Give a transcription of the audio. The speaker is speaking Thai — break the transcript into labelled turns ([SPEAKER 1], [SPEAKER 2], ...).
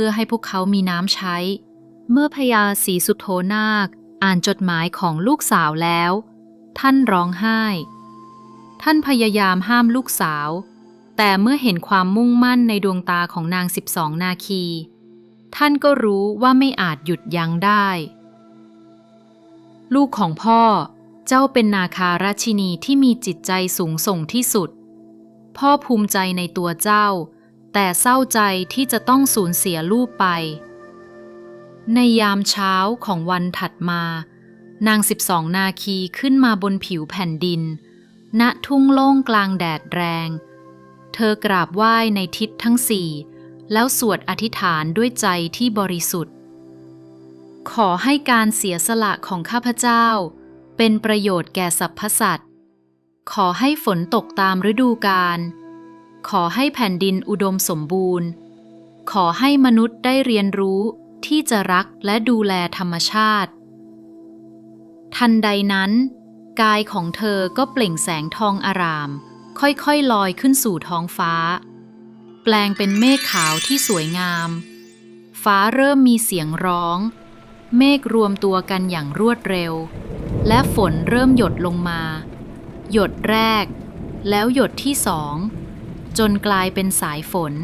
[SPEAKER 1] พื่อให้พวกเขามีน้ำใช้ เมื่อพญาศรีสุโธนาค อ่านจดหมายของลูกสาวแล้ว ท่านร้องไห้ ท่านพยายามห้ามลูกสาว แต่เมื่อเห็นความมุ่งมั่นในดวงตาของนางสิบสองนาคี ท่านก็รู้ว่าไม่อาจหยุดยั้งได้ ลูกของพ่อเจ้าเป็นนาคาราชินีที่มีจิตใจสูงส่งที่สุด พ่อภูมิใจในตัวเจ้า แต่เศร้าใจที่จะต้องสูญเสียลูกไป ในยามเช้าของวันถัดมา นางสิบสองนาคีขึ้นมาบนผิวแผ่นดิน ณทุ่งโล่งกลางแดดแรง เธอกราบไหว้ในทิศทั้งสี่ แล้วสวดอธิษฐานด้วยใจที่บริสุทธิ์ ขอให้การเสียสละของข้าพเจ้า เป็นประโยชน์แก่สรรพสัตว์ ขอให้ฝนตกตามฤดูกาล ขอให้แผ่นดินอุดมสมบูรณ์ ขอให้มนุษย์ได้เรียนรู้ที่จะรักและดูแลธรรมชาติ ทันใดนั้น กายของเธอก็เปล่งแสงทองอาราม ค่อยๆลอยขึ้นสู่ท้องฟ้า แปลงเป็นเมฆขาวที่สวยงาม ฟ้าเริ่มมีเสียงร้อง เมฆรวมตัวกันอย่างรวดเร็ว และฝนเริ่มหยดลงมา หยดแรก แล้วหยดที่สอง จนกลายเป็นสายฝน